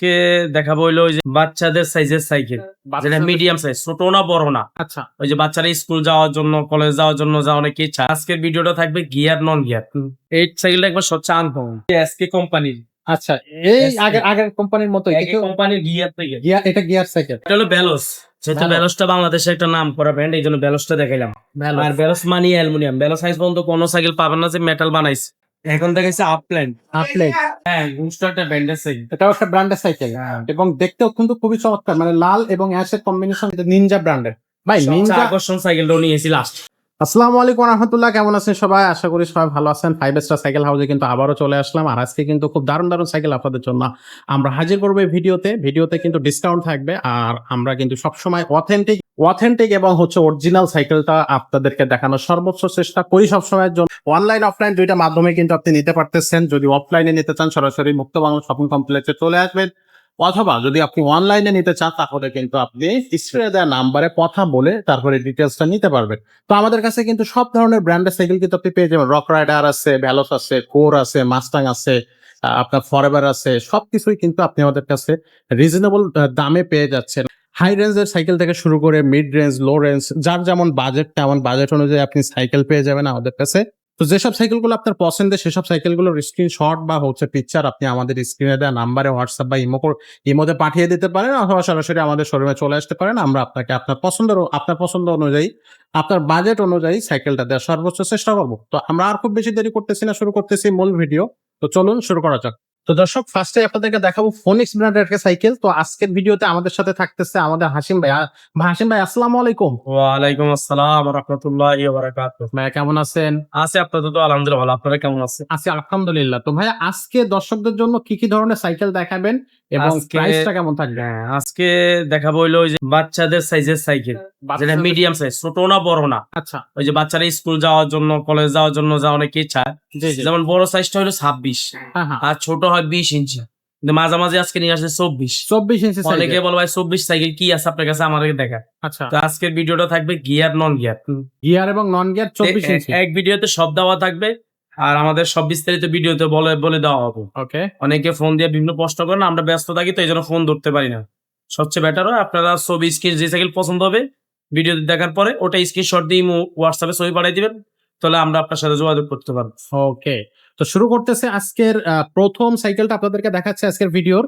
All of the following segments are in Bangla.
আজকে দেখাবো হইল ওই যে বাচ্চাদের সাইজের সাইকেল যেটা মিডিয়াম সাইজ ছোট না বড় না। আচ্ছা। ওই যে বাচ্চারা স্কুল যাওয়ার জন্য কলেজ যাওয়ার জন্য যা অনেকে ইচ্ছা। আজকের ভিডিওটা থাকবে গিয়ার নন গিয়ার এই সাইকেলটা একবার সবচেয়ে আনকমন এসকে কোম্পানির আচ্ছা এই আগের আগের কোম্পানির মতো কোম্পানির গিয়ার থেকে এটা গিয়ার সাইকেল এটা হলো ব্যালস যেহেতু Veloz। ব্যালসটা বাংলাদেশের একটা নাম করা ব্র্যান্ড এই জন্য ব্যালসটা দেখাইলাম আর ব্যালস মানি অ্যালুমিনিয়াম ব্যালস সাইজ পর্যন্ত কোনো সাইকেল পাবেন না যে মেটাল বানাইছে। এখন দেখাইছে আপল্যান্ড আপলেট হ্যাঁ গুমস্টার ব্র্যান্ডের সাইকেল এটাও একটা ব্র্যান্ডের সাইকেল এবং দেখতেও কিন্তু খুবই চমৎকার। মানে লাল এবং অ্যাশের কম্বিনেশন নিনজা ব্র্যান্ডের ভাই নিনজা আকর্ষণ সাইকেলটাও নিয়েছি লাস্ট আসসালামু আলাইকুম রহমতুল্লাহ, কেমন আছেন সবাই? আশা করি সবাই ভালো আছেন। ফাইভ স্টার সাইকেল হাউসে কিন্তু আবারও চলে আসলাম। আর আজকে কিন্তু খুব দারুণ দারুণ সাইকেল আপনাদের জন্য আমরা হাজির করব ভিডিওতে। ভিডিওতে কিন্তু ডিসকাউন্ট থাকবে। আর আমরা কিন্তু সবসময় অথেন্টিক অথেন্টিক এবং হচ্ছে অরিজিনাল সাইকেলটা আপনাদেরকে দেখানোর সর্বোচ্চ চেষ্টা করি সবসময়ের জন্য। অনলাইন অফলাইন দুইটা মাধ্যমে কিন্তু আপনি নিতে পারতেছেন। যদি অফলাইনে নিতে চান, সরাসরি মুক্ত বাংলা শপিং কমপ্লেক্সে চলে আসবেন। অথবা যদি আপনি অনলাইনে নিতে চান, তাহলে কিন্তু আপনি স্ক্রিনে দেওয়া নাম্বারে কথা বলে তারপরে ডিটেলসটা নিতে পারবেন। তো আমাদের কাছে কিন্তু সব ধরনের ব্র্যান্ডের সাইকেল কিন্তু আপনি পেয়ে যাবেন। রক রাইডার আছে ভ্যালোস আছে কোর আছে মাস্টাং আছে আপনার ফরএভার আছে, সবকিছুই কিন্তু আপনি আমাদের কাছে রিজনেবল দামে পেয়ে যাচ্ছেন। হাই রেঞ্জের সাইকেল থেকে শুরু করে মিড রেঞ্জ লো রেঞ্জ যার যেমন বাজেট তেমন বাজেট অনুযায়ী আপনি সাইকেল পেয়ে যাবেন আমাদের কাছে। তো যেসব সাইকেলগুলো আপনার পছন্দের, সেসব সাইকেলগুলোর স্ক্রিনশট বা হচ্ছে পিকচার আপনি আমাদের স্ক্রিনে দেওয়া নাম্বারে হোয়াটসঅ্যাপ বা ইমো ইমোতে পাঠিয়ে দিতে পারেন অথবা সরাসরি আমাদের শোরুমে চলে আসতে পারেন। আমরা আপনাকে আপনার পছন্দের আপনার পছন্দ অনুযায়ী, আপনার বাজেট অনুযায়ী সাইকেলটা দেওয়ার সর্বোচ্চ চেষ্টা করব। তো আমরা আর খুব বেশি দেরি করতেছি না, শুরু করতেছি মূল ভিডিও তো চলুন শুরু করা যাক। তো দর্শক ফার্স্টে আপনাদেরকে দেখাবো ফোনিক্স ব্র্যান্ডের একটা সাইকেল তো আজকের ভিডিওতে আমাদের সাথে থাকতেছে আমাদের হাসিম ভাই। হাসিম ভাই আসসালামু আলাইকুম। ওয়ালাইকুম আসসালাম রহমতুল্লাহ বারাকাতুহু। ভাই কেমন আছেন? আছি আপনাদের তো আলহামদুলিল্লাহ ভালো। আপনারা কেমন আছেন? আছি আলহামদুলিল্লাহ। তো ভাই আজকে দর্শকদের জন্য কি কি ধরনের সাইকেল দেখাবেন? এবং প্রাইসটা কেমন থাকবে? হ্যাঁ আজকে দেখাবো হইল ওই যে বাচ্চাদের সাইজের সাইকেল যেটা মিডিয়াম সাইজ ছোট না বড় না। আচ্ছা। ওই যে বাচ্চারা স্কুল যাওয়ার জন্য কলেজ যাওয়ার জন্য যা অনেকে জি যেমন বড় সাইজটা হলো ছাব্বিশ। হ্যাঁ হ্যাঁ। আর ছোট হয় বিশ ইঞ্চি মাঝামাঝি আজকে নিয়ে আসছে চব্বিশ। চব্বিশ ইঞ্চি অনেকে বলে ভাই চব্বিশ সাইকেল কি আছে আপনার কাছে? আমাদেরকে দেখা। আচ্ছা। তো আজকের ভিডিওটা থাকবে গিয়ার নন গিয়ার গিয়ার এবং নন গিয়ার চব্বিশ এক ভিডিওতে সব দেওয়া থাকবে। আর আমাদের সব বিস্তারিত ভিডিওতে বলে বলে দেওয়া হবে। ওকে অনেকে ফোন দিয়ে বিভিন্ন প্রশ্ন করেন আমরা ব্যস্ত থাকি তো এই জন্য ফোন ধরতে পারি না। সবচেয়ে বেটার হয় আপনারা ছবি স্ক্রিন যে সাইকেল পছন্দ হবে ভিডিওতে দেখার পরে ওটা স্ক্রিনশট দিয়ে হোয়াটসঅ্যাপে ছবি পাঠিয়ে দিবেন। তাহলে আমরা আপনার সাথে যোগাযোগ করতে পারব। ওকে তো শুরু করতেছে আজকের প্রথম সাইকেলটা আপনাদেরকে দেখাচ্ছে আজকের ভিডিওর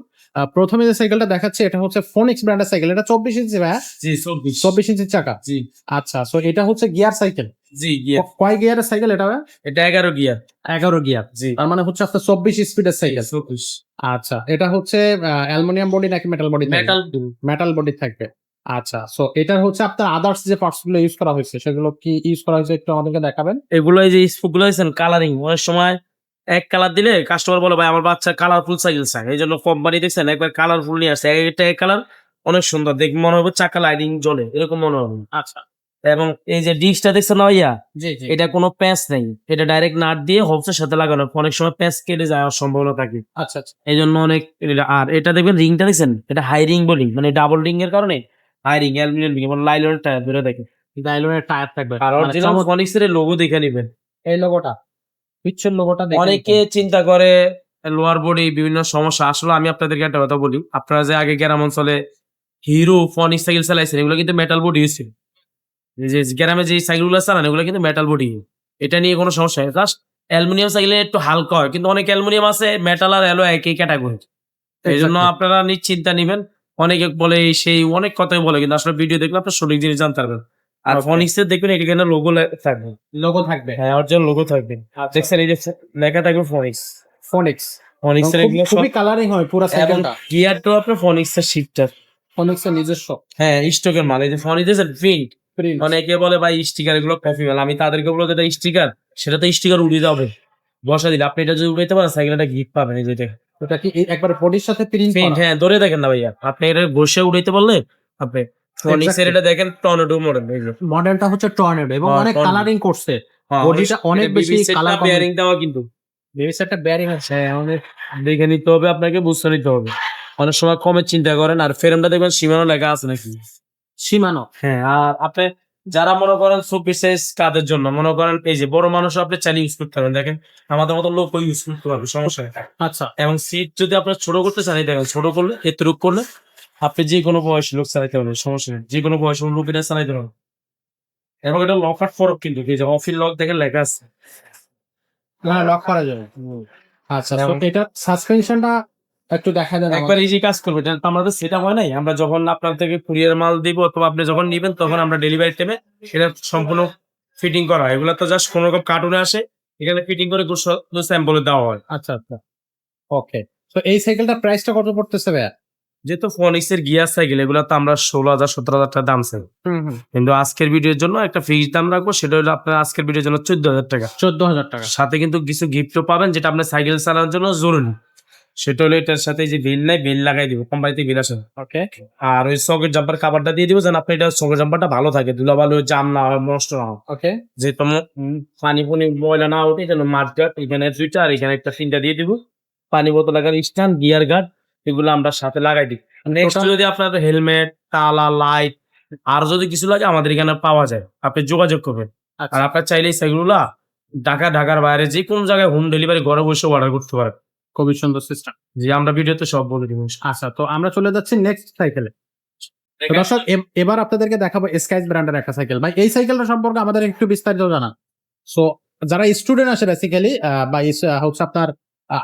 প্রথমে যে সাইকেলটা দেখাচ্ছে এটা হচ্ছে ফোনিক্স ব্র্যান্ডের সাইকেল এটা চব্বিশ ইঞ্চি ভাই জি চব্বিশ। চব্বিশ ইঞ্চির চাকা? জি। আচ্ছা সো এটা হচ্ছে গিয়ার সাইকেল জি গিয়ার কয় গিয়ারের সাইকেল এটা? এটা এগারো গিয়ার এগারো গিয়ার জি। তার মানে হচ্ছে আপনার চব্বিশ স্পিডের সাইকেল চব্বিশ। আচ্ছা এটা হচ্ছে অ্যালুমিনিয়াম বডি নাকি metal body metal metal body থাকবে। আচ্ছা সো এটা হচ্ছে আপনার আদার্স যে পার্টসগুলো ইউজ করা হয়েছে সেগুলো কি ইউজ করা হয়েছে একটু আমাদেরকে দেখাবেন? এগুলো এই যে গুলো হয়েছেন কালারিং অনেক সময় এক কালার দিলে কাস্টমার বলে ভাই আমার বাচ্চা কালারফুল সাইকেল চাই এই জন্য কোম্পানি দেখছেন একবার কালারফুল নিয়ে আসছে একটা এক কালার অনেক সুন্দর দেখ মনে হবে চাকা লাইটিং জ্বলে এরকম মনে হবে। আচ্ছা। এবং এই যে ডিস্কটা দেখছেন না ভাইয়া? এটা কোনো প্যাঁচ নেই এটা ডাইরেক্ট নাট দিয়ে হবসের সাথে লাগানো অনেক সময় প্যাঁচ কেটে যাওয়ার সম্ভাবনা থাকে। আচ্ছা আচ্ছা। এই জন্য অনেক আর এটা দেখবেন রিংটা দেখছেন এটা হাই রিং বলি মানে ডাবল রিং এর কারণে অ্যালুমিনিয়াম এবং লাইলনের টায়ার ডাইলনের টায়ার থাকবে। আর মানে অরিজিনাল লোগো দেখে নিবেন। এই লোগোটা পিচ্ছের লোগোটা অনেকে চিন্তা করে লোয়ার বডি বিভিন্ন সমস্যা। আসলে আমি আপনাদেরকে একটা কথা বলি। আপনারা যে আগে গ্রাম অঞ্চলে হিরো ফনিক্স সাইকেল চালাইছেন এগুলো কিন্তু মেটাল বডি হয়েছিল যে গ্রামে যে সাইকেলগুলো চালান এগুলো কিন্তু মেটাল বডি এটা নিয়ে কোনো সমস্যা নেই। জাস্ট অ্যালুমিনিয়াম সাইকেলে একটু হালকা হয়। কিন্তু অনেক অ্যালুমিনিয়াম আছে মেটাল আর অ্যালো একই ক্যাটাগরি এই জন্য আপনারা নিশ্চিন্তা নিবেন। অনেকে বলে সেই অনেক কথাই বলে কিন্তু আসলে ভিডিও দেখলে আপনার সঠিক জিনিস জানতে পারবেন। আর Okay. ফনিক্স এর দেখবেন এখানে লোগো থাকবে। লোগো থাকবে। হ্যাঁ অরিজিনাল লোগো থাকবে। দেখছেন এই যে লেখা থাকবে ফনিক্স ফোনিক্স ফনিক্স এর এগুলো খুবই কালারিং হয় পুরো সাইকেলটা গিয়ারটাও আপনার ফনিক্স এর শিফটার ফোনিক্স এর নিজস্ব। হ্যাঁ স্টকের মাল এই যে ফনিক্স এর প্রিন্ট অনেকে বলে ভাই স্টিকার এগুলো কপি মাল আমি তাদেরকে বলব যেটা স্টিকার সেটা তো স্টিকার উড়িয়ে যাবে বসা দিলে। আপনি এটা যদি উড়াইতে পারেন সাইকেল একটা গিফট পাবেন এই যেটা ওটা কি একবার বডির সাথে প্রিন্ট প্রিন্ট হ্যাঁ ধরে দেখেন না ভাইয়া। আপনি এটা উড়াইতে পারলে আপনি এটা দেখেন টর্নেডো মডেল মডেলটা হচ্ছে টর্নেডো এবং হ্যাঁ, অনেক কালারিং করছে। হ্যাঁ, বডিটা অনেক বেশি কালার বেয়ারিং দেওয়া কিন্তু। বেবি সেটটা বেয়ারিং আছে হ্যাঁ আমাদের দেখে নিতে হবে আপনাকে বুঝতে নিতে হবে। অনেক সময় কমে চিন্তা করেন আর ফ্রেমটা দেখবেন সীমানো লেখা আছে নাকি? সীমানো। হ্যাঁ আর আপনি যারা মনে করেন চব্বিশ সাইজ কাদের জন্য মনে করেন এই যে বড় মানুষ আপনি চাইলে ইউজ করতে পারবেন দেখেন আমাদের মতো লোক ইউজ করতে পারবে সমস্যা নেই। আচ্ছা। এবং সিট যদি আপনার ছোট করতে চান এই দেখেন ছোট করলে এতটুক করলে আপনি যে কোনো বয়সী লোক চালাইতে পারবেন সমস্যা নেই। যে কোনো বয়সী লোকেরা চালাইতে পারবেন। এবং এটা লকার ফরক কিন্তু এই যে অফিস লক দেখেন লেখা আছে। হ্যাঁ লক করা যাবে। আচ্ছা এটা সাসপেনশনটা একটু দেখা দেন একবার ইজি কাজ করবে এটা তো সেটা হয় নাই। আমরা যখন আপনার থেকে কুরিয়ার মাল দিব অথবা আপনি যখন নিবেন তখন আমরা ডেলিভারি টাইমে সেটা সম্পূর্ণ ফিটিং করা হয়। এগুলো তো জাস্ট কোনো রকম কার্টুনে আসে এখানে ফিটিং করে স্যাম্পলে দেওয়া হয়। আচ্ছা আচ্ছা। ওকে তো এই সাইকেলটার প্রাইসটা কত পড়তেছে ভাইয়া? যেহেতু ফোনিক্সের গিয়ার সাইকেল এগুলো তো আমরা ষোলো হাজার সতেরো হাজার টাকা দাম চাই কিন্তু আজকের ভিডিওর জন্য একটা ফিক্স দাম রাখব সেটা হলো আপনার আজকের ভিডিওর জন্য চোদ্দ হাজার টাকা। চোদ্দ হাজার টাকা। সাথে কিন্তু কিছু গিফটও পাবেন যেটা আপনার সাইকেল চালানোর জন্য জরুরি। সেটা হলো এটার সাথে যে বিল নাই বিল লাগাই দিব কোম্পানিতে বিল আসে ওকে আর ওই সকেট জাম্পার কাভারটা দিয়ে দিব যেন আপনি এটা সকেট জাম্পারটা ভালো থাকে ধুলাবালু জাম না হয় নষ্ট না হয়। ওকে যে তোমার পানি ফুনি ময়লা না ওঠে যেন মাঠগাট এখানে দুইটা আর এখানে একটা তিনটা দিয়ে দিব। পানি বোতল লাগার স্ট্যান্ড গিয়ার গার্ড এগুলো আমরা সাথে লাগাই দিই। নেক্সট যদি আপনার হেলমেট তালা লাইট আর যদি কিছু লাগে আমাদের এখানে পাওয়া যায় আপনি যোগাযোগ করবেন। আর আচ্ছা আপনার চাইলে সেগুলা ঢাকা ঢাকার বাইরে যে কোনো জায়গায় হোম ডেলিভারি ঘরে বসে অর্ডার করতে পারেন। খুবই সুন্দর সিস্টেম যে আমরা ভিডিওতে সব বলে দিব আচ্ছা তো আমরা চলে যাচ্ছি নেক্সট সাইকেলে দর্শক এবার আপনাদেরকে দেখাবো স্কাইজ ব্র্যান্ডের একটা সাইকেল ভাই এই সাইকেলটা সম্পর্কে আমাদের একটু বিস্তারিত জানা। সো যারা স্টুডেন্ট আছে বেসিক্যালি বা হচ্ছে আপনার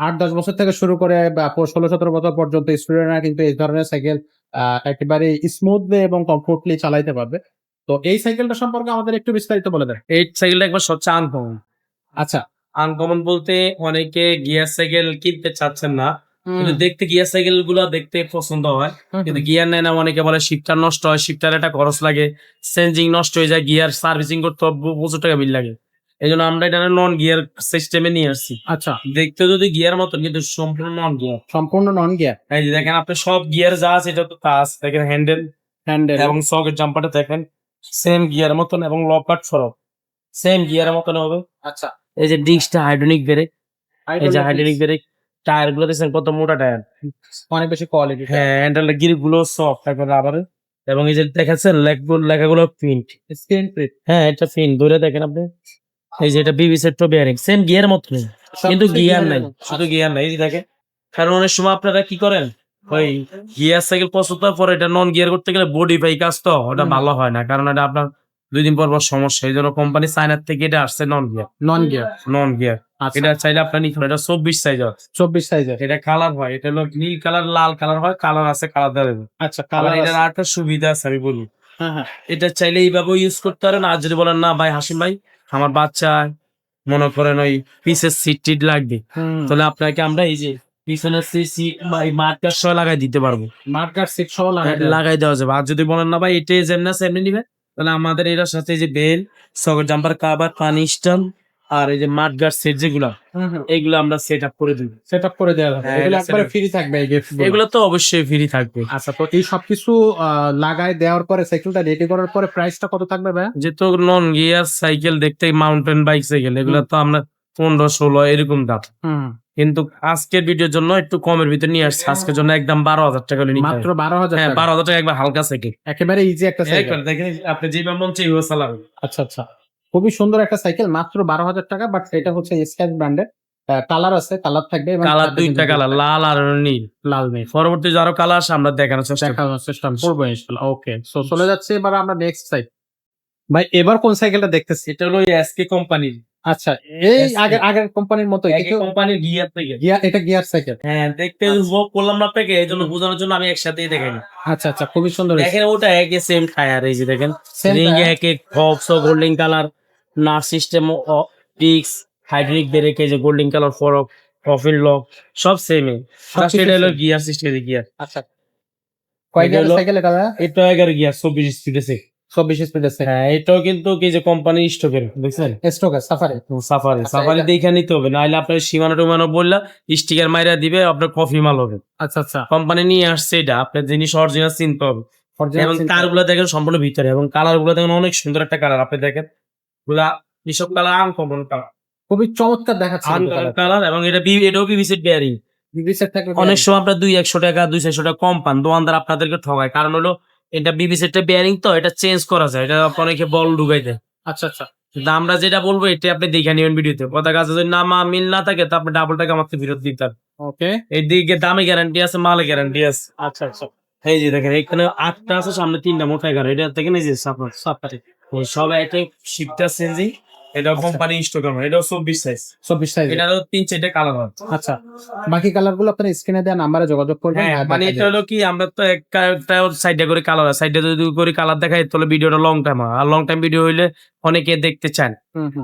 আট দশ বছর থেকে শুরু করে বা ষোলো সতেরো বছর পর্যন্ত স্টুডেন্টরা কিন্তু এই ধরনের সাইকেল একেবারে স্মুথলি এবং কমফোর্টলি চালাইতে পারবে। তো এই সাইকেলটা সম্পর্কে আমাদের একটু বিস্তারিত বলে দেন। এই সাইকেলটা একবার সবচেয়ে আনকমন আচ্ছা আনকমন বলতে অনেকে গিয়ার সাইকেল কিনতে চাচ্ছেন না। কিন্তু দেখতে গিয়ার সাইকেলগুলো দেখতে পছন্দ হয়। কিন্তু গিয়ার নেয় না অনেকে বলে শিফটার নষ্ট হয় শিফটার একটা খরচ লাগে। চেঞ্জিং নষ্ট হয়ে যায় গিয়ার সার্ভিসিং করতে প্রচুর টাকা বিল লাগে। এই জন্য আমরা এটা নন গিয়ার সিস্টেমে নিয়ে আসছি। আচ্ছা। দেখতে যদি গিয়ার মতন কিন্তু সম্পূর্ণ নন গিয়ার সম্পূর্ণ নন গিয়ার এই যে দেখেন আপনি সব গিয়ার যা আছে এটা তো তা আছে। দেখেন হ্যান্ডেল হ্যান্ডেল এবং সকেট জাম্পারটা দেখেন সেম গিয়ার মতন এবং লকাট ফরক সেম গিয়ার মতন হবে। আচ্ছা। এই যে ডিস্কটা হাইড্রোনিক ব্রেক এই যে হাইড্রোনিক ব্রেক টায়ারগুলো দেখছেন কত মোটা টায়ার? অনেক বেশি কোয়ালিটি হ্যাঁ হ্যান্ডেল গিরগুলো সফট একবার রাবারের এবং এই যে দেখাচ্ছেন লেখগুলো লেখাগুলো প্রিন্ট স্ক্রিন প্রিন্ট হ্যাঁ এটা প্রিন্ট ধরে দেখেন আপনি। এই যে এটা বিবি সেট বেয়ারিং সেম গিয়ার মতো কিন্তু গিয়ার নাই শুধু গিয়ার নাই এই যে দেখেন। কারণ অনেক সময় আপনারা কি করেন ওই গিয়ার সাইকেল পছন্দ পরে এটা নন গিয়ার করতে গেলে বডি পাই কাজ তো ওটা ভালো হয় না। কারণ এটা আপনার দুই দিন পর পর সমস্যা এই জন্য কোম্পানি চায়নার থেকে এটা আসছে non gear non gear non gear এটা চাইলে আপনার নিতে এটা চব্বিশ সাইজ চব্বিশ সাইজের এটা কালার হয়। এটা হলো নীল কালার লাল কালার হয়। কালার আছে কালার দেবে আচ্ছা কালার এটার আরেকটা সুবিধা আছে আমি বলি। হ্যাঁ হ্যাঁ। এটা চাইলে এইভাবে ইউজ করতে পারেন। আর যদি বলেন না ভাই হাসিম ভাই আমার বাচ্চা মনে করেন ওই পিসের সিট টিট লাগবে। তাহলে আপনাকে আমরা এই যে পিছনের সিট বা মার্কার সহ লাগাই দিতে পারব। মার্কার সিট সহ লাগাই দেওয়া। লাগাই দেওয়া যাবে। আর যদি বলেন না ভাই এটাই যেমন আছে এমনি নিবে তাহলে আমাদের এটার সাথে যে বেল সকল জাম্পার কাবার পানি স্টান আর এই যে মাঠ গার্ড সেট যেগুলো এগুলো আমরা সেট আপ করে দিব। সেট আপ করে দেওয়া যাবে। হ্যাঁ, এগুলো একবারে ফ্রি থাকবে এগুলো তো অবশ্যই ফ্রি থাকবে। আচ্ছা তো এই সবকিছু আহ, লাগাই দেওয়ার পরে সাইকেলটা রেডি করার পরে প্রাইসটা কত থাকবে ভাই যেহেতু নন গিয়ার সাইকেল দেখতে মাউন্টেন বাইক সাইকেল এগুলো তো আমরা পনেরো ষোলো এরকম দাম কিন্তু আজকের ভিডিওর জন্য একটু কমের ভিতরে নিয়ে আসছে। আজকের জন্য একদম বারো হাজার টাকা নিতে মাত্র বারো হাজার হ্যাঁ বারো হাজার টাকা একবার হালকা সাইকেল একেবারে ইজি একটা সাইকেল দেখেন আপনি যেভাবে মন চাই চালাবেন। আচ্ছা আচ্ছা। খুবই সুন্দর একটা সাইকেল মাত্র বারো হাজার টাকা বাট এটা হচ্ছে স্ক্যাচ ব্র্যান্ডের কালার আছে কালার থাকবে কালার দুইটা কালার লাল আর নীল। লাল নেই পরবর্তী যে কালার আছে আমরা দেখানোর চেষ্টা দেখানোর চেষ্টা করব ইনশাল্লাহ। ওকে সো চলে যাচ্ছে এবার আমরা নেক্সট সাইড ভাই এবার কোন সাইকেলটা দেখতেছি? এটা হলো এসকে কোম্পানির আচ্ছা এই আগের আগের কোম্পানির মতো একে কোম্পানির গিয়ার গিয়ার এটা গিয়ার সাইকেল হ্যাঁ দেখতে উপভোগ করলাম না আপনাকে এই জন্য বোঝানোর জন্য আমি একসাথেই দেখাই আচ্ছা আচ্ছা খুবই সুন্দর দেখেন ওটা একই সেম টায়ার এই যে দেখেন। রিং। এক এক ফক্স গোল্ডেন কালার নার সিস্টেম ডিক্স হাইড্রিক ব্রেক এই যে golden colour fork profile lock সব সেমই সবকিছু এটা হলো গিয়ার সিস্টেম গিয়ার আচ্ছা। কয় গিয়ার সাইকেল এটা এটা এগারো গিয়ার চব্বিশ স্পিড আছে চব্বিশ স্পিড আছে হ্যাঁ এটাও কিন্তু কি যে কোম্পানি স্টকের দেখছেন? স্টক আছে সাফারি সাফারি সাফারি দেখে নিতে হবে নাহলে আপনার সীমানা টুমানো বললা স্টিকার মাইরা দিবে আপনার কফি মাল হবে। আচ্ছা আচ্ছা। কোম্পানি নিয়ে আসছে এটা আপনার জিনিস অরিজিনাল চিনতে হবে। এবং চিন্তা- কারগুলো দেখেন সম্পূর্ণ ভিতরে এবং কালারগুলো দেখেন অনেক সুন্দর একটা কালার আপনি দেখেন। গুলা এসব কালার আনকমন কালার খুবই চমৎকার দেখাচ্ছে কালার এবং এটা বি- এটাও বিবিসি বেয়ারিং অনেক সময় আপনার দুই একশো টাকা দুই চারশো টাকা কম পান দোকানদার আপনাদেরকে ঠগায় কারণ হলো এটা বিবি টা বেয়ারিং তো এটা চেঞ্জ করা যায় এটা অনেকে বল ঢুকাই দেয় আচ্ছা আচ্ছা। কিন্তু আমরা যেটা বলব এটা আপনি দেখে নেবেন ভিডিওতে। কথা কাছে যদি নামা মিল না থাকে তো আপনি ডাবল টাকা আমাকে ফেরত দিতে হবে। ওকে এই দিকে দামে গ্যারান্টি আছে মালে গ্যারান্টি আছে। আচ্ছা আচ্ছা। এই যে দেখেন এখানে আটটা আছে সামনে তিনটা মোটা এগারো এটা দেখেন এই যে সাপ সাতটাতে এই সব একটা শিপটা চেঞ্জিং এটা কোম্পানি আমার এটা চব্বিশ সাইজ চব্বিশ সাইজ এটা তিন চারটে কালার আছে। আচ্ছা বাকি কালারগুলো আপনার স্ক্রিনে দেওয়া নাম্বারে যোগাযোগ করবেন হ্যাঁ মানে এটা হলো কি আমরা তো একটা সাইডে করে কালার সাইডে যদি করে কালার দেখাই তাহলে ভিডিওটা লং টাইম হয়। আর লং টাইম ভিডিও হইলে অনেকে দেখতে চান।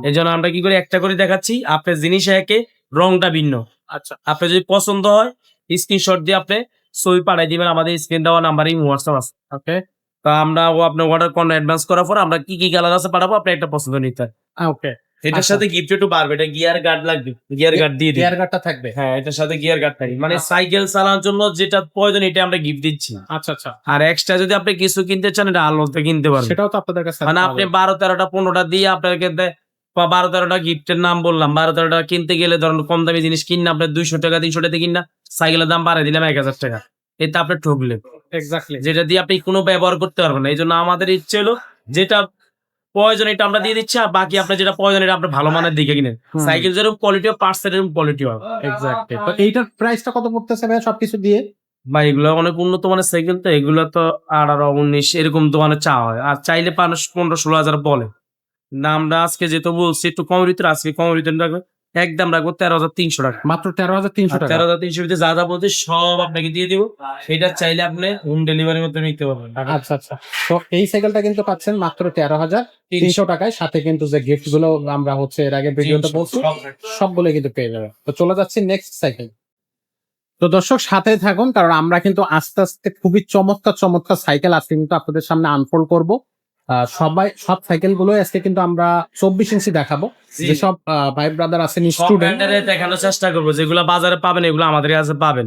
এই জন্য আমরা কি করি একটা করে দেখাচ্ছি আপনার জিনিস একে রংটা ভিন্ন। আচ্ছা। আপনার যদি পছন্দ হয় স্ক্রিনশট দিয়ে আপনি ছবি পাঠাই দিবেন আমাদের স্ক্রিন দেওয়া নাম্বারই হোয়াটসঅ্যাপ আছে। ওকে তা আমরা ও আপনার অর্ডার কোন অ্যাডভান্স করার পর আমরা কি কি কালার আছে পাঠাবো আপনি একটা পছন্দ নিতে হয়। ওকে এটার আচ্ছা। সাথে গিফট একটু বাড়বে এটা গিয়ার গার্ড লাগবে গিয়ার গার্ড দিয়ে গিয়ার গার্ডটা থাকবে। হ্যাঁ এটার সাথে গিয়ার গার্ড থাকবে। মানে আচ্ছা। সাইকেল চালানোর জন্য যেটা প্রয়োজন এটা আমরা গিফট দিচ্ছি আচ্ছা আচ্ছা। আর এক্সট্রা যদি আপনি কিছু কিনতে চান এটা আলোতে কিনতে পারবেন। সেটাও তো আপনাদের কাছে মানে আপনি বারো তেরোটা পনেরোটা দিয়ে আপনাকে বা বারো তেরোটা গিফটের নাম বললাম। বারো তেরোটা কিনতে গেলে ধরুন কম দামি জিনিস কিনা আপনার দুইশো টাকা তিনশো টাকা কিনা সাইকেলের দাম বাড়াই দিলাম এক হাজার টাকা। এতে আপনি ঠকলেন। এক্স্যাক্টলি যেটা দিয়ে আপনি কোনো ব্যবহার করতে পারবেন না। এই জন্য আমাদের ইচ্ছে হলো যেটা প্রয়োজন এটা আমরা দিয়ে দিচ্ছি আর বাকি আপনার যেটা প্রয়োজন এটা আপনি ভালো মানের দিকে কিনেন। সাইকেল যেরকম কোয়ালিটি হয় পার্টস এরকম কোয়ালিটি হবে এক্স্যাক্টলি তো এইটার প্রাইসটা কত পড়তেছে ভাই সবকিছু দিয়ে? ভাই এগুলো অনেক উন্নত মানের সাইকেল তো এগুলো তো আঠারো উনিশ এরকম দোকানে চা হয়। আর চাইলে মানুষ পনেরো ষোলো হাজার বলে। না আমরা আজকে যেহেতু বলছি একটু কম ঋতু আজকে কম ঋতু একদম রাখব তেরো হাজার তিনশো টাকা। মাত্র তেরো হাজার তিনশো টাকা? তেরো হাজার তিনশো ভিতরে যা যা বলছে সব আপনাকে দিয়ে দিব। এটা চাইলে আপনি হোম ডেলিভারির মধ্যে নিতে পারবেন। আচ্ছা আচ্ছা। তো এই সাইকেলটা কিন্তু পাচ্ছেন মাত্র তেরো হাজার তিনশো টাকায়। সাথে কিন্তু যে গিফটগুলো আমরা হচ্ছে এর আগে ভিডিওতে বলছি সবগুলো কিন্তু পেয়ে যাবে তো চলে যাচ্ছি নেক্সট সাইকেল তো দর্শক সাথে থাকুন কারণ আমরা কিন্তু আস্তে আস্তে খুবই চমৎকার চমৎকার সাইকেল আজকে কিন্তু আপনাদের সামনে আনফোল্ড করব। সবাই সব সাইকেলগুলো আজকে কিন্তু আমরা চব্বিশ ইঞ্চি দেখাবো। যেসব ভাই ব্রাদার আছেন সব স্টুডেন্ট দেখানোর চেষ্টা করব যেগুলো বাজারে পাবেন এগুলো আমাদের কাছে পাবেন।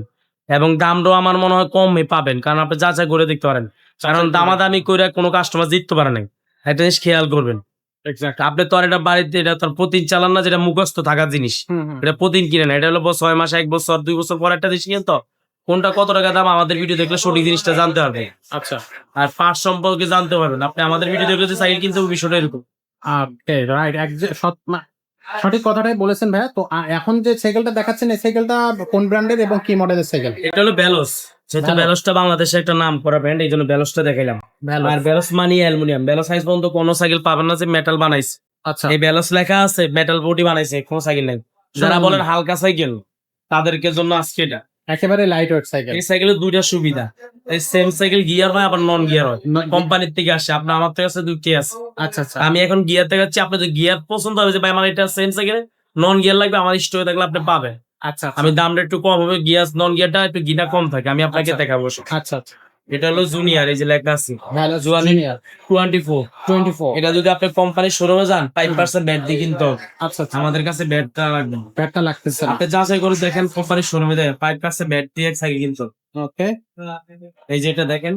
এবং দামটাও আমার মনে হয় কমে পাবেন কারণ আপনি যাচাই করে দেখতে পারেন। কারণ দামাদামি করে কোনো কাস্টমার জিততে পারে নাই। একটা জিনিস খেয়াল করবেন। আপনি তো আর এটা বাড়িতে এটা তোর প্রতিদিন চালান না যেটা মুখস্থ থাকার জিনিস। এটা প্রতিদিন কিনে না এটা হলো ছয় মাস এক বছর দুই বছর পর একটা জিনিস কিনেন তো? কোনটা কত টাকা দাম আমাদের ভিডিও দেখলে সঠিক জিনিসটা জানতে পারবে। আচ্ছা। আর পার্ট সম্পর্কে জানতে পারবেন। আপনি আমাদের ভিডিও দেখলে যে সাইকেল কিনতে হবে বিষয়টা এরকম। রাইট সঠিক কথাটাই বলেছেন ভাইয়া। তো এখন যে সাইকেলটা দেখাচ্ছেন এই সাইকেলটা কোন ব্র্যান্ডের এবং কি মডেলের সাইকেল? এটা হলো ব্যালস যেহেতু Veloz। ব্যালসটা বাংলাদেশে একটা নাম করা ব্র্যান্ড এই জন্য ব্যালসটা দেখাইলাম। আর ব্যালস মানি অ্যালুমিনিয়াম। ব্যালস সাইজ পর্যন্ত কোনো সাইকেল পাবেন না যে মেটাল বানাইছে। আচ্ছা। এই ব্যালস লেখা আছে মেটাল বডি বানাইছে কোনো সাইকেল নাই। যারা বলেন হালকা সাইকেল তাদেরকে জন্য আজকে এটা। একেবারে লাইট ওয়েট সাইকেল এই সাইকেলের দুইটা সুবিধা। এই সেম সাইকেল গিয়ার হয় আবার নন গিয়ার হয়। কোম্পানির থেকে আসে। আপনার আমার থেকে আছে দুইটি আছে। আচ্ছা আচ্ছা। আমি এখন গিয়ার দেখাচ্ছি আপনি যদি গিয়ার পছন্দ হবে যে ভাই আমার এটা সেম সাইকেল নন গিয়ার লাগবে আমার স্টোরে থাকলে আপনি পাবে আচ্ছা আমি দামটা একটু কম হবে গিয়ার নন গিয়ারটা একটু গিনা কম থাকে আমি আপনাকে আচ্ছা। দেখাবো। আচ্ছা আচ্ছা। এটা হলো জুনিয়র এই যে লেখা আছে। টোয়েন্টি ফোর টোয়েন্টি ফোর এটা যদি আপনি কোম্পানির শোরুমে যান ফাইভ পার্সেন্ট ব্যাট দিয়ে কিনতে হবে। আচ্ছা আচ্ছা। আমাদের কাছে ব্যাটটা লাগবে। ব্যাটটা লাগতেছে আপনি যাচাই করে দেখেন কোম্পানির শোরুমে দেখেন ফাইভ পার্সেন্ট ব্যাট দিয়ে সাইকেল কিনতে হবে। ওকে এই যে এটা দেখেন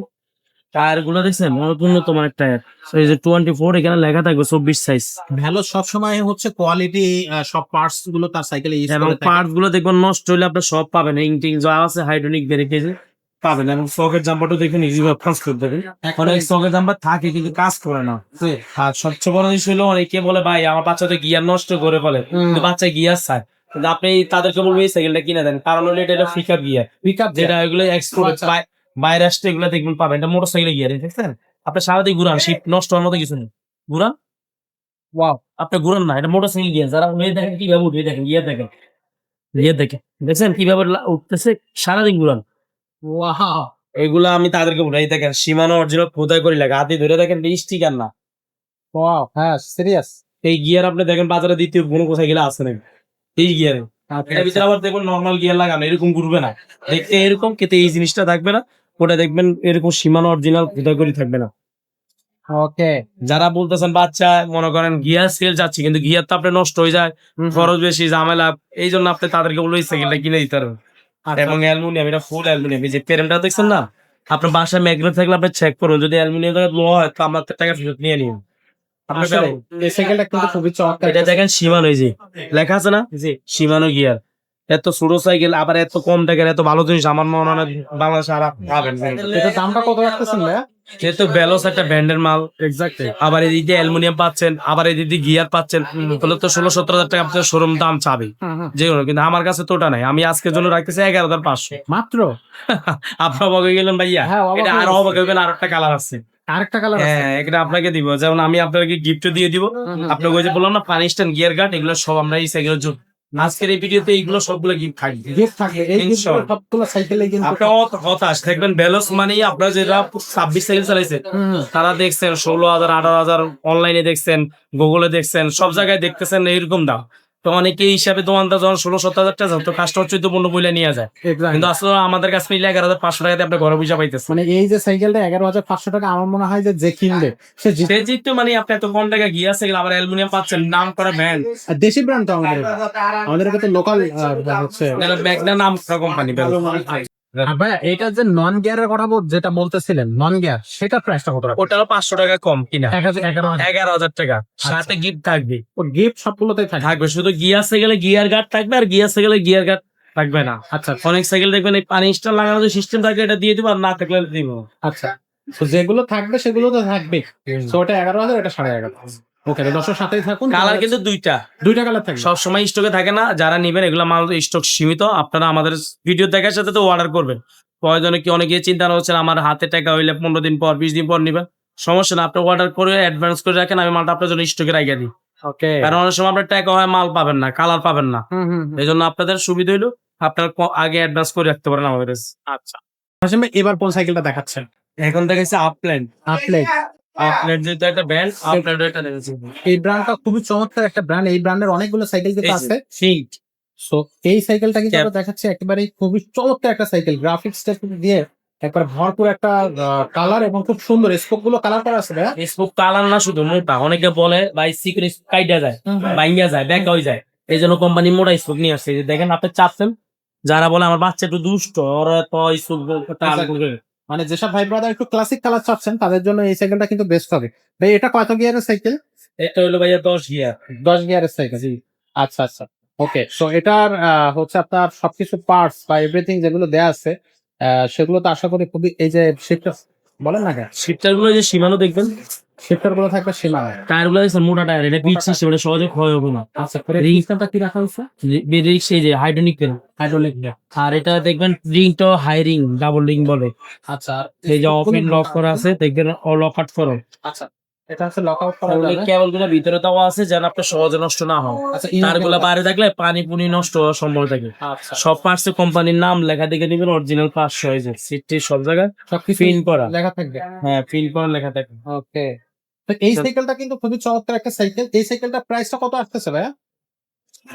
টায়ারগুলো দেখছেন উন্নত মানের টায়ার। এই যে টোয়েন্টি ফোর এখানে লেখা থাকবে চব্বিশ সাইজ ভ্যালো সবসময় হচ্ছে কোয়ালিটি সব পার্টসগুলো তার সাইকেলে এবং করে থাকে। পার্টগুলো দেখবেন নষ্ট হলে আপনি সব পাবেন। ইংটিং যা আছে হাইড্রোনিক ব্রেকেজ পাবেন এবং সকেট জাম্পারটা দেখুন ইজিভাবে কাজ করতে দেবেন অনেক জাম্পার থাকে কিন্তু কাজ করে না। আর সবচেয়ে বড় জিনিস হলো অনেকে বলে ভাই আমার বাচ্চা তো গিয়ার নষ্ট করে বলে কিন্তু বাচ্চা গিয়ার চায় কিন্তু আপনি তাদেরকে বলবেন এই সাইকেলটা কিনে দেন। কারণ হলো এটা ফিকার গিয়ার পিক আপ যেটা এগুলো এক্সপোর্ট আচ্ছা। বাইরে আসতে এগুলো দেখবেন পাবেন। এটা মোটর সাইকেল গিয়ার দেখছেন? আপনি সারাদিন ঘুরান শীত নষ্ট হওয়ার মতো কিছু নেই। ঘুরান। ওয়াও আপনি ঘুরান না এটা মোটর সাইকেল গিয়ার যারা মেয়ে দেখেন কীভাবে উঠে দেখেন গিয়ার দেখেন। গিয়ার দেখেন। দেখছেন কীভাবে উঠতেছে? সারাদিন ঘুরান। ওয়াও এগুলো আমি তাদেরকে উঠাই দেখেন সীমানো অরিজিনাল খোদাই করে লাগে। হাতে ধরে দেখেন স্টিকার না? ওয়াও হ্যাঁ সিরিয়াস এই গিয়ার আপনি দেখেন বাজারে দ্বিতীয় কোনো কোথায় গেলে আসে না এই গিয়ারে এটার ভিতরে আবার দেখবেন নর্মাল গিয়ার লাগানো এরকম ঘুরবে না। দেখতে এরকম কিন্তু এই জিনিসটা থাকবে না। ওটা দেখবেন এরকম সীমানো অরিজিনাল খোদাই করে থাকবে না। ওকে যারা বলতেছেন বাচ্চা মনে করেন গিয়ার সেল যাচ্ছে কিন্তু গিয়ার তো আপনি নষ্ট হয়ে যায় খরচ বেশি ঝামেলা এই জন্য আপনি তাদেরকে বলব সাইকেলটা কিনে দিতে পারবেন। আচ্ছা। এবং অ্যালুমিনিয়াম এটা ফুল অ্যালুমিনিয়াম। এই যে পেরেমটা দেখছেন না? আপনার বাসায় ম্যাগনেট থাকলে আপনি চেক করুন। যদি অ্যালুমিনিয়াম লো হয় তো আমার টাকা ফেরত নিয়ে নিন এটা দেখেন সীমানো লেখা আছে না? জি। সীমানো গিয়ার এত ছোট সাইকেল আবার এত কম টাকার এত ভালো জিনিস। আমার মনে হয় বাংলাদেশে আর পাবেন। দামটা কত রাখতেছেন ভাইয়া? যেহেতু বেলস একটা ব্র্যান্ডের মাল। এক্স্যাক্টলি আবার এদিক দিয়ে অ্যালুমিনিয়াম পাচ্ছেন আবার এদিক দিয়ে গিয়ার পাচ্ছেন। তাহলে তো ষোলো সতেরো হাজার টাকা আপনার শোরুম দাম চাবে। যে কোনো কিন্তু আমার কাছে তো ওটা নাই। আমি আজকের জন্য রাখতেছি এগারো হাজার পাঁচশো। মাত্র? আপনার অবাক হয়ে গেলেন ভাইয়া। হ্যাঁ, অবাক এটা হয়ে আর। অবাক আর একটা কালার আছে। আরেকটা কালার হ্যাঁ এটা আপনাকে দিব। যেমন আমি আপনাকে গিফট দিয়ে দিব। আপনাকে ওই যে বললাম না পানি স্ট্যান্ড গিয়ার গার্ড এগুলো সব আমরা এই সাইকেলের জন্য আজকের এই ভিডিওতে এগুলো সবগুলো গিফট থাকবে গিফট থাকবে এই সবগুলো সাইকেলে কিন্তু আপনার অত- হতাশ। দেখবেন ব্যালেন্স মানে আপনারা যেটা ছাব্বিশ সাইকেল চালাইছেন তারা দেখছেন ষোলো হাজার আঠারো হাজার অনলাইনে দেখছেন গুগলে দেখছেন সব জায়গায় দেখতেছেন এইরকম দাম। তো অনেকে এই হিসাবে দোকানদার যখন ষোলো সত্তর হাজার টাকা তো কাস্টমার চোদ্দ পনেরো বইলে নিয়ে যায়। কিন্তু আসলে আমাদের কাছে মিলে এগারো হাজার পাঁচশো টাকাতে আপনার ঘরে পয়সা পাইতেছে মানে এই যে সাইকেলটা এগারো হাজার পাঁচশো টাকা আমার মনে হয় যে যে কিনবে সে জিত- মানে আপনি এত কম টাকা গিয়ে আছে আবার অ্যালুমিনিয়াম পাচ্ছেন নাম করা ব্র্যান্ড দেশি ব্র্যান্ড তো আমাদের। আমাদের কাছে লোকাল হচ্ছে ব্যাগটা নাম করা কোম্পানি আর ভাইয়া এটা যে নন গিয়ারের কথা যেটা বলতেছিলেন নন গিয়ার সেটা প্রাইসটা কত টাকা ওটারও পাঁচশো টাকা কম কিনা। এগারো হাজার। টাকা। সাথে গিফট থাকবে। ও গিফট সবগুলোতেই থাকে থাকবে শুধু গিয়ার সাইকেলে গিয়ার গার্ড থাকবে আর গিয়ার সাইকেলে গিয়ার গার্ড থাকবে না। আচ্ছা অনেক সাইকেল দেখবেন এই পানি স্টার লাগানো যে সিস্টেম থাকে এটা দিয়ে দিব আর না থাকলে দিব। আচ্ছা। তো যেগুলো থাকবে সেগুলো তো থাকবে ওটা এগারো হাজার এটা সাড়ে এগারো ওকে দশের সাথেই থাকুন। কালার কিন্তু দুইটা। দুইটা কালার থাকবে সব সময় স্টকে থাকে না যারা নিবেন এগুলো মাল স্টক সীমিত। আপনারা আমাদের ভিডিও দেখার সাথে তো অর্ডার করবেন। প্রয়োজনে কি অনেকে চিন্তা হচ্ছে আমার হাতে টাকা হইলে পনেরো দিন পর বিশ দিন পর নিবেন? সমস্যা না আপনি অর্ডার করে অ্যাডভান্স করে রাখেন আমি মালটা আপনার জন্য স্টকে রাখিয়ে দিই। ওকে কারণ অনেক সময় আপনার টাকা হয় মাল পাবেন না কালার পাবেন না। এই জন্য আপনাদের সুবিধা হইল আপনার আগে অ্যাডভান্স করে রাখতে পারেন আমাদের আচ্ছা। হাসিম এবার কোন সাইকেলটা দেখাচ্ছেন? এখন দেখাচ্ছে আপল্যান্ড আপলেট যেহেতু একটা ব্র্যান্ড আপল্যান্ড এটা দেখাচ্ছে এই ব্র্যান্ডটা খুবই চমৎকার একটা ব্র্যান্ড এই ব্র্যান্ডের অনেকগুলো সাইকেল কিন্তু আছে। ফিট সো এই সাইকেলটা কিন্তু. আমরা দেখাচ্ছি একেবারে খুবই চমৎকার একটা সাইকেল গ্রাফিক্সটা দিয়ে একবার ভরপুর একটা কালার এবং খুব সুন্দর স্পোকগুলো কালার করা আছে ভাইয়া। ফেসবুক কালার না শুধু মোটা। অনেকে বলে ভাই সিকুন কাইটা যায় ভাঙ্গা যায় ব্যাকা হয়ে যায়। এই জন্য কোম্পানি মোটা স্পোক নিয়ে আসছে। দেখেন আপনি চাচ্ছেন যারা বলে আমার বাচ্চা একটু দুষ্ট ওরা তো স্পোক মানে যেসব ভাই ব্রাদার একটু ক্লাসিক কালার চাচ্ছেন তাদের জন্য এই সাইকেলটা কিন্তু বেস্ট হবে। ভাই এটা কত গিয়ারের সাইকেল এটা হলো ভাইয়া দশ গিয়ার দশ গিয়ারের সাইকেল জি। আচ্ছা আচ্ছা। ওকে সো এটার আহ, হচ্ছে আপনার সবকিছু পার্টস বা এভরিথিং যেগুলো দেয়া আছে আহ, সেগুলো তো আশা করি খুবই এই যে শিফটার বলেন না কেন? শিফটারগুলো যে সীমানো দেখবেন? শিফটারগুলো থাকবে টায়ারগুলো মোটা টায়ার এটা পিচ সিস্টেম এটা সহজে ক্ষয় হবে না। আচ্ছা সিস্টেমটা কি রাখা হয়েছে? যে হাইড্রোনিক পেন হাইড্রোলিক আর এটা দেখবেন রিংটা হাই রিং ডাবল রিং বলে। আচ্ছা এই যে ওপেন লক করা আছে দেখবেন লক আউট করো। আচ্ছা এটা হচ্ছে লক আউট করা যাবে। ভিতরে দেওয়া আছে যেন আপনার সহজে নষ্ট না হয়। আচ্ছা তারগুলো বাইরে থাকলে পানি পুনি নষ্ট হওয়ার সম্ভব থাকে। আচ্ছা। সব পার্টসে কোম্পানির নাম লেখা দেখে দিবেন অরিজিনাল পার্টস হয়েছে সিটটি সব জায়গায় সবকিছু পিন করা। লেখা থাকবে? হ্যাঁ পিন করা লেখা থাকে ওকে তো এই আচ্ছা। সাইকেলটা কিন্তু খুবই চমৎকার একটা সাইকেল এই সাইকেলটার প্রাইসটা কত আসতেছে ভাইয়া?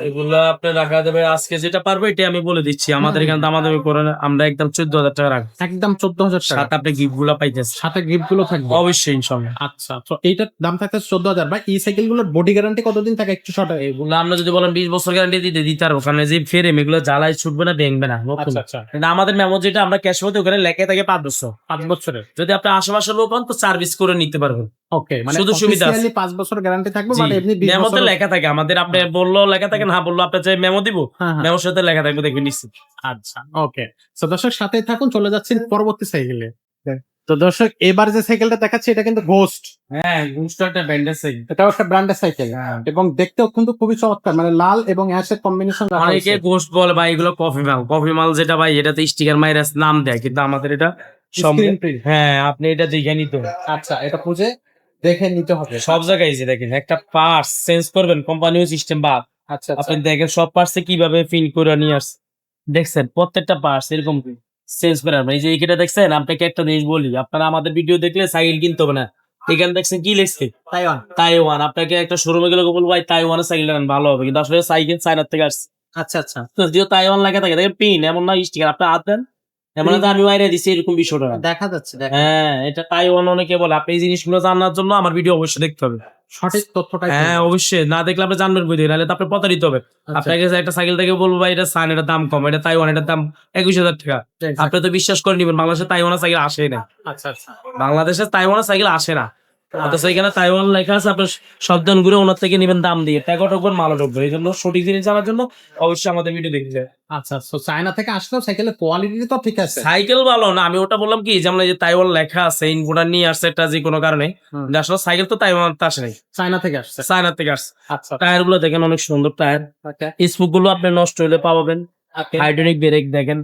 এগুলো আপনি রাখা দেবে আজকে যেটা পারব এটা আমি বলে দিচ্ছি। আমাদের এখানে দামাদামি করে আমরা একদম চোদ্দ হাজার টাকা রাখব। একদম চোদ্দ হাজার টাকা। সাথে আপনি গিফটগুলা পাইতেছে সাথে গিফটগুলো থাকবে? অবশ্যই ইনশাল্লাহ আচ্ছা তো এইটার দাম থাকতে চোদ্দ হাজার ভাই এই সাইকেলগুলোর বডি গ্যারান্টি কতদিন থাকে? একটু শর্ট এগুলো আমরা যদি বলেন বিশ বছর গ্যারান্টি দিতে দিতে পারব। কারণ যে ফেরেম এগুলো জ্বালায় ছুটবে না ভেঙবে না আচ্ছা কিন্তু আমাদের মেমো যেটা আমরা ক্যাশ মধ্যে ওখানে লেখা থাকে পাঁচ বছর। পাঁচ বছরের। যদি আপনি আশেপাশের লোক হন তো সার্ভিস করে নিতে পারবেন। ওকে মানে সুবিধা আছে। বছর গ্যারান্টি থাকবে মানে এমনি বিশ মেমোতে লেখা থাকে। আমাদের আপনি বলল লেখা থাকে না বলল মেমো দিব হ্যাঁ হ্যাঁ। মেমোর সাথে লেখা থাকবে দেখবেন নিশ্চিত। আচ্ছা ওকে তো দর্শক সাথে থাকুন চলে পরবর্তী সাইকেলে তো দর্শক এবার যে সাইকেলটা দেখাচ্ছি এটা কিন্তু হ্যাঁ একটা ব্যান্ডেজ এটাও একটা ব্র্যান্ডের সাইকেল এবং দেখতেও কিন্তু খুবই চমৎকার মানে লাল এবং অ্যাশের কম্বিনেশন অনেকে বলে ভাই এগুলো কফি মাল কফি মাল যেটা ভাই এটাতে স্টিকার মাইরাস নাম দেয় কিন্তু আমাদের এটা হ্যাঁ আপনি এটা দেখে নিতে আচ্ছা এটা খুঁজে দেখে নিতে হবে। সব জায়গায় যে দেখেন একটা পার্টস চেঞ্জ করবেন কোম্পানিও সিস্টেম বা আচ্ছা আপনি দেখেন সব পার্টসে কীভাবে ফিল করে নিয়ে আসছে দেখছেন প্রত্যেকটা পার্টস এরকম চেঞ্জ করে। এই যে এইটা দেখছেন আপনাকে একটা জিনিস বলি আপনারা আমাদের ভিডিও দেখলে সাইকেল কিনতে হবে না। এখানে দেখছেন কি লিখছে? তাইওয়ান। তাইওয়ান। আপনাকে একটা শোরুমে গেলে বলব ভাই তাইওয়ানের সাইকেল নেন ভালো হবে। কিন্তু আসলে সাইকেল চায়নার থেকে আসছে। আচ্ছা আচ্ছা। তো যদিও তাইওয়ান লাগে থাকে দেখেন পিন এমন না স্টিকার আপনি হাত দেন। তো আমি দিছি এরকম বিষয়টা। দেখা যাচ্ছে হ্যাঁ এটা তাইওয়ান অনেকে বলে আপনি এই জিনিসগুলো জানার জন্য আমার ভিডিও অবশ্যই দেখতে হবে। সঠিক তথ্যটা হ্যাঁ অবশ্যই। না দেখলে আপনি জানবেন কই নাহলে তো আপনি প্রতারিত হবে। আচ্ছা, আপনাকে একটা সাইকেল থেকে বলব ভাই এটা সান এটা দাম কম এটা তাইওয়ান এটার দাম একুশ হাজার টাকা। আপনি তো বিশ্বাস করে নিবেন বাংলাদেশে তাইওয়ানের সাইকেল আসে না। আচ্ছা আচ্ছা। বাংলাদেশে তাইওয়ানের সাইকেল আসে না। অথচ এখানে তাইওয়ান লেখা আছে আপনার ঘুরে ওনার থেকে নেবেন দাম দিয়ে। ট্যাগো টকবেন মালও টকবেন এই জন্য সঠিক জিনিস জানার জন্য অবশ্যই আমাদের ভিডিও দেখতে আচ্ছা তো চায়না থেকে আসলেও সাইকেলের কোয়ালিটি তো ঠিক আছে। সাইকেল ভালো না আমি ওটা বললাম কি যেমন যে তাইওয়ান লেখা আছে ইনপুটার নিয়ে আসছে এটা যে কোনো কারণে আসলে সাইকেল তো তাইওয়ান তো আসে নাই। চায়না থেকে আসছে। চায়না থেকে আসছে। আচ্ছা। টায়ারগুলো দেখেন অনেক সুন্দর টায়ার স্পুকগুলো আপনি নষ্ট হলে পাবেন ওকে হাইড্রোলিক ব্রেক দেখেন।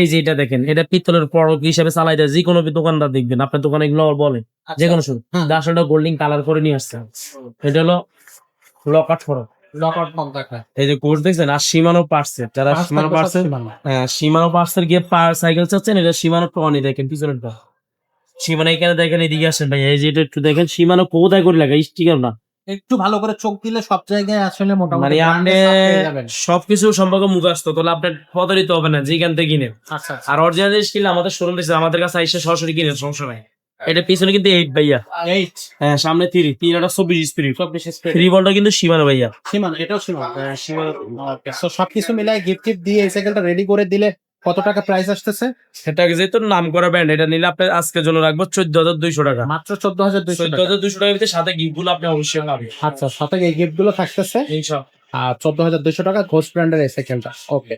এই যে এটা দেখেন এটা পিতলের পরক হিসাবে চালাই দেয় যে কোনো দোকানদার দেখবেন। আপনার দোকানে এগুলো বলে যে কোনো শুরু। আসলে গোল্ডিং কালার করে নিয়ে আসছে। এটা হলো লকাট ফরক লকআউট এই যে কোর্স দেখছেন আর সীমানো যারা সীমানো হ্যাঁ সীমানো পার্সের গিয়ে পার সাইকেল চাচ্ছেন এটা সীমানো টনি দেখেন সীমানো এখানে দেখেন এদিকে আসেন ভাই এই যে এটা একটু দেখেন সীমানো কোথায় করে লাগা স্টিকার না। একটু ভালো করে চোখ দিলে সব জায়গায় আসলে মোটামুটি মানে আপনি। সবকিছু সম্পর্কে মুখস্থ তাহলে আপনার পদারিত হবে না যেখান থেকে কিনে আচ্ছা আচ্ছা। আর অরিজিনাল জিনিস কিনলে আমাদের শোরুম দিচ্ছে আমাদের কাছে আইসে সরাসরি কিনে সমস্যা নাই। এটা পিছনে কিন্তু এইট ভাইয়া। এইট হ্যাঁ সামনে থ্রি তিন একটা চব্বিশ স্পিড চব্বিশ স্পিড থ্রি বলটা কিন্তু সীমানো ভাইয়া। সীমানো এটাও সীমানো। ওকে সো সবকিছু মিলাই গিফট টিপ দিয়ে এই সাইকেলটা রেডি করে দিলে কত টাকা প্রাইস আসতেছে? সেটা যেহেতু নাম করা ব্যান্ড এটা নিলে আপনার আজকের জন্য রাখব চোদ্দ হাজার দুইশো টাকা। মাত্র চোদ্দ হাজার দুইশো চোদ্দ হাজার দুইশো টাকার ভিতরে সাথে গিফটগুলো আপনি অবশ্যই পাবেন। আচ্ছা সাথে এই গিফটগুলো থাকতেছে। আর চোদ্দ হাজার দুইশো টাকা ঘোষ ব্র্যান্ডের এই সাইকেলটা ওকে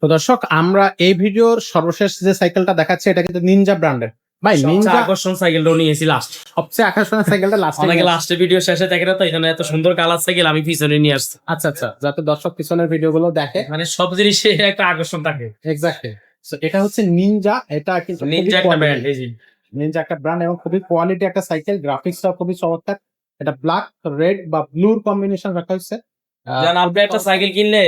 তো দর্শক আমরা এই ভিডিওর সর্বশেষ যে সাইকেলটা দেখাচ্ছি এটা কিন্তু নিনজা ব্র্যান্ডের ভাই নিনজা আকর্ষণ সাইকেলটাও নিয়েছি লাস্ট সবচেয়ে আকর্ষণীয় সাইকেলটা লাস্টে অনেকে লাস্টে ভিডিও শেষে দেখে না তো এখানে এত সুন্দর কালার সাইকেল আমি পিছনে নিয়ে আসছি। আচ্ছা আচ্ছা যাতে দর্শক পিছনের ভিডিও গুলো দেখে। মানে সব জিনিসে একটা আকর্ষণ থাকে। এক্স্যাক্টলি এটা হচ্ছে নিনজা এটা কিন্তু নিনজা একটা ব্র্যান্ড নিনজা একটা ব্র্যান্ড এবং খুবই কোয়ালিটি একটা সাইকেল গ্রাফিক্সটা খুবই চমৎকার। এটা ব্ল্যাক রেড বা ব্লুর কম্বিনেশন রাখা হয়েছে। জান আপনি একটা সাইকেল কিনলে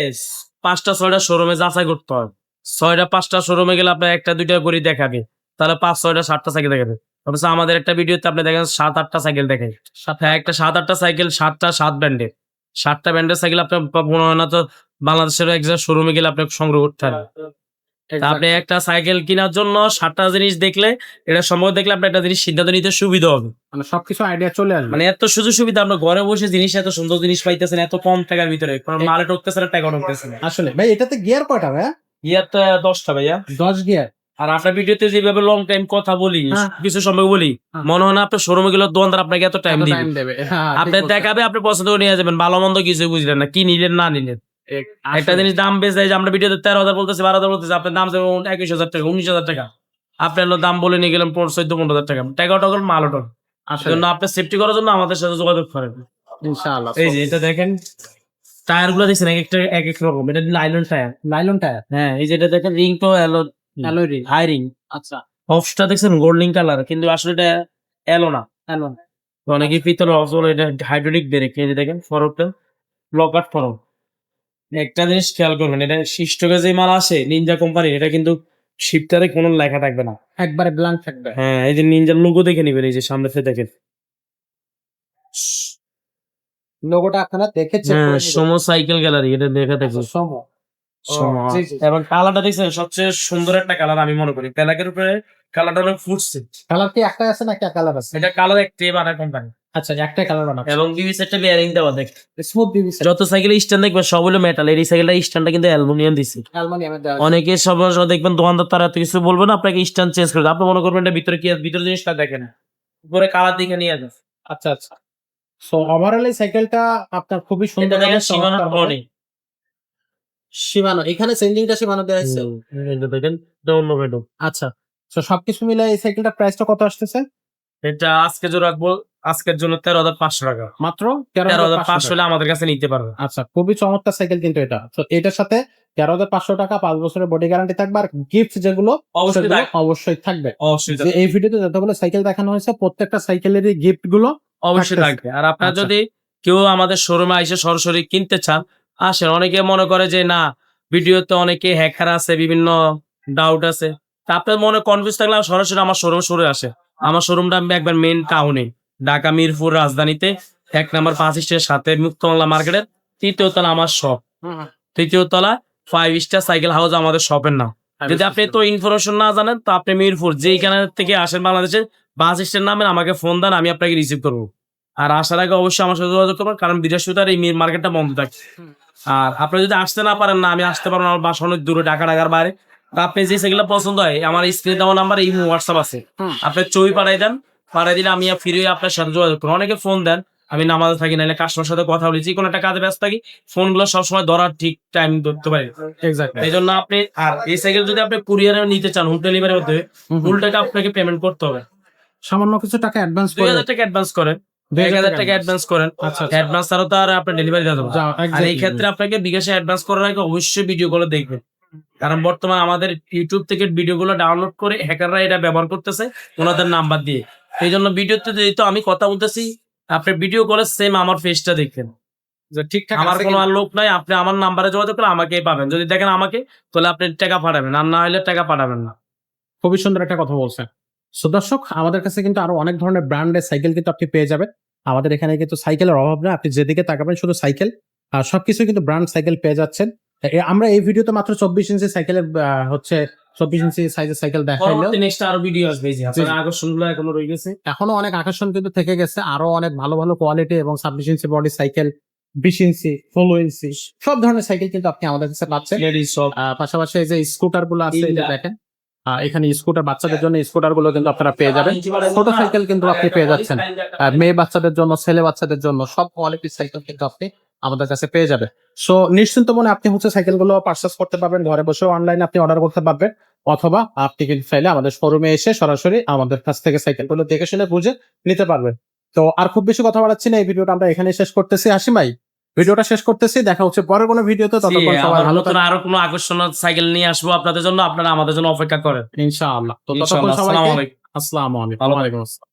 পাঁচটা ছয়টা শোরুমে যাচাই করতে হয়। ছয়টা পাঁচটা শোরুমে গেলে আপনার একটা দুইটা করে দেখাবে। তাহলে পাঁচ ছয়টা সাতটা সাইকেল দেখাবে। অথচ আমাদের একটা ভিডিওতে আপনি দেখেন সাত আটটা সাইকেল দেখায় হ্যাঁ একটা সাত আটটা সাইকেল সাতটা সাত ব্র্যান্ডের সাতটা ব্র্যান্ডের সাইকেল আপনার মনে হয় না তো বাংলাদেশের এক জায়গায় শোরুমে গেলে আপনি সংগ্রহ করতে পারেন। আপনি একটা সাইকেল কেনার জন্য সাতটা জিনিস দেখলে এটা সম্ভব দেখলে আপনি একটা জিনিস সিদ্ধান্ত নিতে সুবিধা হবে। মানে সবকিছু আইডিয়া চলে আসবে। মানে এত সুযোগ সুবিধা আপনার ঘরে বসে জিনিস এত সুন্দর জিনিস পাইতেছেন এত কম টাকার ভিতরে। কারণ মালে ঢুকতেছে না টাকা ঢুকতেছে আসলে। ভাই এটাতে গিয়ার কয়টা ভাই ইয়ার তো দশটা ভাইয়া। দশ গিয়ার আর আপনার ভিডিওতে যেভাবে লং টাইম কথা বলি হ্যাঁ। কিছু সময় বলি হ্যাঁ। মনে হয় না আপনার শোরুমে গেলে দোকানদার আপনাকে এত টাইম দিবে। হ্যাঁ, আপনি দেখাবে আপনি পছন্দ করে নিয়ে যাবেন ভালো মন্দ কিছু বুঝলেন না কি নিলেন না নিলেন। একটা জিনিস দাম বেশ যায় যে আমরা ভিডিওতে তেরো হাজার বলতেছি বারো হাজার বলতেছি আপনার দাম একুশ হাজার টাকা উনিশ হাজার টাকা। আপনি হলো দাম বলে নিয়ে গেলেন পনেরো চোদ্দ পনেরো হাজার টাকা। টাকা টকল মাল আসলে। জন্য আপনি সেফটি করার জন্য আমাদের সাথে যোগাযোগ করেন। ইনশাআল্লাহ। এই যে এটা দেখেন টায়ারগুলো দেখছেন এক একটা এক এক রকম। এটা নাইলন টায়ার নাইলন টায়ার হ্যাঁ এই যে এটা দেখেন রিং তো এলো অ্যালয় রিং হাই রিং আচ্ছা। হফসটা দেখছেন গোল্ডিং কালার কিন্তু আসলে এটা এলো না। অ্যালন অনেকে পিতল অফসল এটা হাইড্রোলিক ব্রেক এই দেখেন ফরকটা লকাট ফরক। একটা জিনিস খেয়াল করবেন এটা শিষ্টকে যে মাল আসে নিনজা কোম্পানির এটা কিন্তু শিপটারে কোনো লেখা থাকবে না। একবারে ব্ল্যাঙ্ক থাকবে। হ্যাঁ এই যে নিনজার লোগো দেখে নিবেন এই যে সামনে থেকে দেখেন। লোগোটা আপনারা দেখে চেক হ্যাঁ সমো সাইকেল গ্যালারি এটা দেখা আচ্ছা, সমো। জি, জি। এবং কালারটা দেখছেন সবচেয়ে সুন্দর একটা কালার আমি মনে করি। প্যালাকের উপরে কালারটা অনেক ফুটছে কালার কি একটাই আছে না একটা কালার আছে? এটা কালার একটি কোম্পানি আচ্ছা একটাই কালার বানাবো এবং বিবি সেটটা বেয়ারিং দেওয়া দেখ। স্মুথ বিবি যত সাইকেল স্ট্যান্ড দেখবেন সব হলো মেটাল এই সাইকেলটা স্ট্যান্ডটা কিন্তু অ্যালুমিনিয়াম দিছে। অ্যালুমিনিয়ামের দেওয়া অনেকে সব দেখবেন দোকানদার তারা এত কিছু বলবে না আপনাকে স্ট্যান্ড চেঞ্জ করে আপনি মনে করবেন এটা ভিতরে কি আছে? ভিতরে জিনিসটা দেখেন উপরে কালার দিকে নিয়ে যান আচ্ছা আচ্ছা। সো ওভারঅল এই সাইকেলটা আপনার খুবই সুন্দর এবং সীমানা হবে। টনি সীমানো এখানে চেঞ্জিংটা সীমানো দেওয়া হয়েছে। দেখেন এটা অন্য বেডও আচ্ছা তো সবকিছু মিলে এই সাইকেলটার প্রাইসটা কত আসতেছে? এটা আজকে যে রাখব আজকের জন্য তেরো হাজার পাঁচশো টাকা। মাত্র তেরো হাজার পাঁচশো হলে আমাদের কাছে নিতে পারবে। আচ্ছা খুবই চমৎকার সাইকেল কিন্তু এটা। তো এটার সাথে তেরো হাজার পাঁচশো টাকা পাঁচ বছরের বডি গ্যারান্টি থাকবে আর গিফট যেগুলো অবশ্যই থাকবে। অবশ্যই থাকবে। অবশ্যই এই ভিডিওতে যতগুলো সাইকেল দেখানো হয়েছে প্রত্যেকটা সাইকেলেরই গিফটগুলো অবশ্যই থাকবে। আর আপনার আচ্ছা। যদি কেউ আমাদের শোরুমে এসে সরাসরি কিনতে চান আসেন অনেকে মনে করে যে না ভিডিওতে অনেকে হ্যাকার আছে বিভিন্ন ডাউট আছে। তা আপনার মনে কনফিউজ থাকলে সরাসরি আমার শোরুম সরে আসে। আমার শোরুমটা একবার মেন টাউনে ঢাকা মিরপুর রাজধানীতে এক নাম্বার পাঁচ স্টের সাথে মুক্তমল্লা মার্কেটের তৃতীয় তলা আমার শপ তৃতীয় তলা ফাইভ স্টার সাইকেল হাউস আমাদের শপের নাম। যদি আপনি তো ইনফরমেশন না জানেন তো আপনি মিরপুর যেইখানে থেকে আসেন বাংলাদেশে বাস স্ট্যান্ড নামেন আমাকে ফোন দেন আমি আপনাকে রিসিভ করব। আর আসার আগে অবশ্যই আমার সাথে যোগাযোগ করবেন কারণ বৃহস্পতিবার এই মির মার্কেটটা বন্ধ থাকে। আর আপনি যদি আসতে না পারেন না আমি আসতে পারব আমার বাসা অনেক দূরে ঢাকা ঢাকার বাইরে। আপনি যে সেগুলো পছন্দ হয় আমার স্ক্রিনে দেওয়া নাম্বার এই হোয়াটসঅ্যাপ আছে। আপনি ছবি পাঠাই দেন পাঠিয়ে দিলে আমি ফিরে আপনার সাথে যোগাযোগ করব। অনেকে ফোন দেন আমি নামাজে থাকি নাহলে কাস্টমার সাথে কথা বলি যে কোনো একটা কাজে ব্যস্ত থাকি ফোনগুলো সবসময় ধরার ঠিক টাইম ধরতে পারি। এই জন্য আপনি আর এই সাইকেল যদি আপনি কুরিয়ারে নিতে চান হোম ডেলিভারি মধ্যে ফুল টাকা আপনাকে পেমেন্ট করতে হবে। সামান্য কিছু টাকা অ্যাডভান্স দুই করে হাজার টাকা অ্যাডভান্স করেন টাকা অ্যাডভান্স করেন। আচ্ছা আচ্ছা। অ্যাডভান্স ছাড়া তো আর আপনার ডেলিভারি দেওয়া যাবে আর এই ক্ষেত্রে আপনাকে বিকাশে অ্যাডভান্স করার আগে অবশ্যই ভিডিও গুলো দেখবেন। কারণ বর্তমানে আমাদের ইউটিউব থেকে ভিডিও গুলো ডাউনলোড করে হ্যাকাররা এটা ব্যবহার করতেছে ওনাদের নাম্বার দিয়ে। এই জন্য ভিডিওতে যেহেতু আমি কথা বলতেছি আপনি ভিডিও কলে সেম আমার ফেসটা দেখবেন। ঠিকঠাক আমার কোনো আর লোক নাই আপনি আমার নাম্বারে যোগাযোগ করে আমাকেই পাবেন। যদি দেখেন আমাকে তাহলে আপনি টাকা পাঠাবেন আর না হলে টাকা পাঠাবেন না। খুবই সুন্দর একটা কথা বলছেন। সো দর্শক আমাদের কাছে কিন্তু আরও অনেক ধরনের ব্র্যান্ডের সাইকেল কিন্তু আপনি পেয়ে যাবেন। আমাদের এখানে কিন্তু সাইকেলের অভাব না। আপনি যেদিকে তাকাবেন শুধু সাইকেল আর সবকিছু কিন্তু ব্র্যান্ড সাইকেল পেয়ে যাচ্ছেন। আমরা এই ভিডিওতে মাত্র চব্বিশ ইঞ্চি সাইকেলের হচ্ছে চব্বিশ ইঞ্চি সাইজের সাইকেল পরবর্তী নেক্সট আরও ভিডিও আসবে যে। আপনার আকর্ষণগুলো এখনও রয়ে গেছে। এখনও অনেক আকর্ষণ কিন্তু থেকে গেছে। আরও অনেক ভালো ভালো কোয়ালিটি এবং ছাব্বিশ ইঞ্চি বডি সাইকেল বিশ ইঞ্চি ষোলো ইঞ্চি সব ধরনের সাইকেল কিন্তু আপনি আমাদের কাছে পাচ্ছেন। পাশাপাশি এই যে স্কুটারগুলো আছে দেখেন। এখানে স্কুটার বাচ্চাদের জন্য স্কুটারগুলো কিন্তু আপনারা পেয়ে যাবেন। ছোট সাইকেল কিন্তু আপনি পেয়ে যাচ্ছেন। মেয়ে বাচ্চাদের জন্য, ছেলে বাচ্চাদের জন্য সব কোয়ালিটির সাইকেল কিন্তু আপনি আমাদের কাছে পেয়ে যাবেন। সো নিশ্চিন্ত মনে আপনি হচ্ছে সাইকেলগুলো পার্চেস করতে পারবেন, ঘরে বসে অনলাইনে আপনি অর্ডার করতে পারবেন, অথবা আপনি কিন্তু চাইলে আমাদের শোরুমে এসে সরাসরি আমাদের কাছ থেকে সাইকেলগুলো দেখে শুনে বুঝে নিতে পারবেন। তো আর খুব বেশি কথা বাড়াচ্ছি না, এই ভিডিওটা আমরা এখানে শেষ করতেছি। হাসিম ভাই? ভিডিওটা শেষ করতেছি দেখা হচ্ছে পরের কোনো ভিডিওতে ততক্ষণ সবাই ভালো থাকুন আরও কোনো আকর্ষণীয় সাইকেল নিয়ে আসব আপনাদের জন্য আপনারা আমাদের জন্য অপেক্ষা করেন। ইনশাআল্লাহ। তো ততক্ষণ সবাই আসসালামু আলাইকুম। আসসালামু আলাইকুম। ওয়া আলাইকুম আসসালাম।